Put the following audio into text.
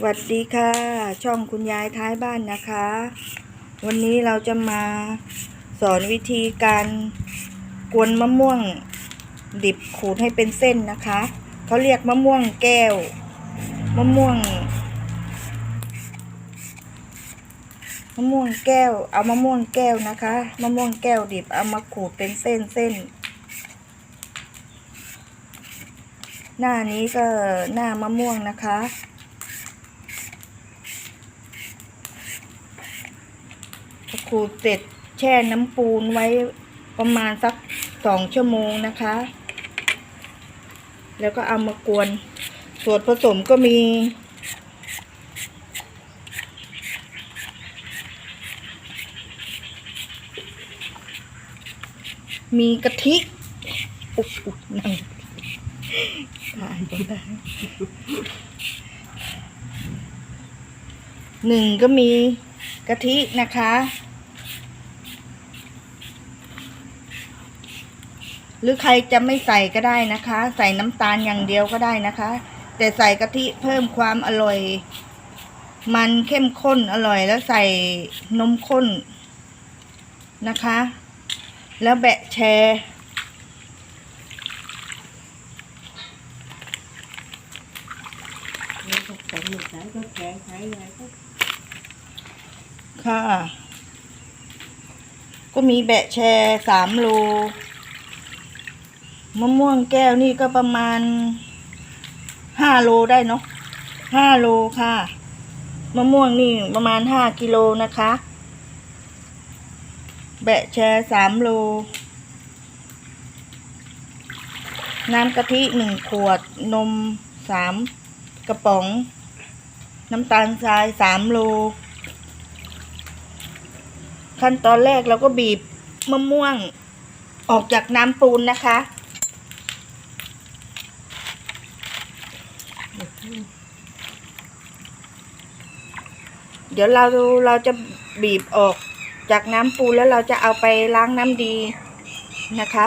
สวัสดีค่ะ ช่องคุณยายท้ายบ้านนะคะ วันนี้เราจะมาสอนวิธีการกวนมะม่วง ดิบขูดให้เป็นเส้นนะคะเขาเรียกมะม่วงแก้ว มะม่วงมะม่วงแก้ว เอามะม่วงแก้วนะคะ มะม่วงแก้วดิบเอามาขูดเป็นเส้นเส้นหน้านี้ก็หน้ามะม่วงนะคะ พอ ขูดเสร็จแช่น้ำปูนไว้ประมาณสักสองชั่วโมงนะคะ แล้วก็เอามากวน ส่วนผสมก็มี มีกะทิ อุ๊บอุ๊บนั่งถ่ายก็ได้ หนึ่งก็มีกะทินะคะ หรือใครจะไม่ใส่ก็ได้นะคะ ใส่น้ำตาลอย่างเดียวก็ได้นะคะ แต่ใส่กะทิเพิ่มความอร่อย มันเข้มข้นอร่อยแล้วใส่นมข้นนะคะ แล้วแบะแชร์ แล้วก็ใส่หมึกใส่ก็แข็งใส่อะไรก็ค่ะ ก็มีแบะแชร์สามโลมะม่วงแก้วนี่ก็ประมาณห้าโลได้เนาะห้าโลค่ะ มะม่วงนี่ประมาณห้ากิโลนะคะ แบะแชร์สามโล น้ำกะทิหนึ่งขวดนมสามกระป๋อง น้ำตาลทรายสามโล ขั้นตอนแรกเราก็บีบมะม่วงออกจากน้ำปูนนะคะ เดี๋ยวเราเราจะบีบออกจากน้ำปูนแล้วเราจะเอาไปล้างน้ำดีนะคะ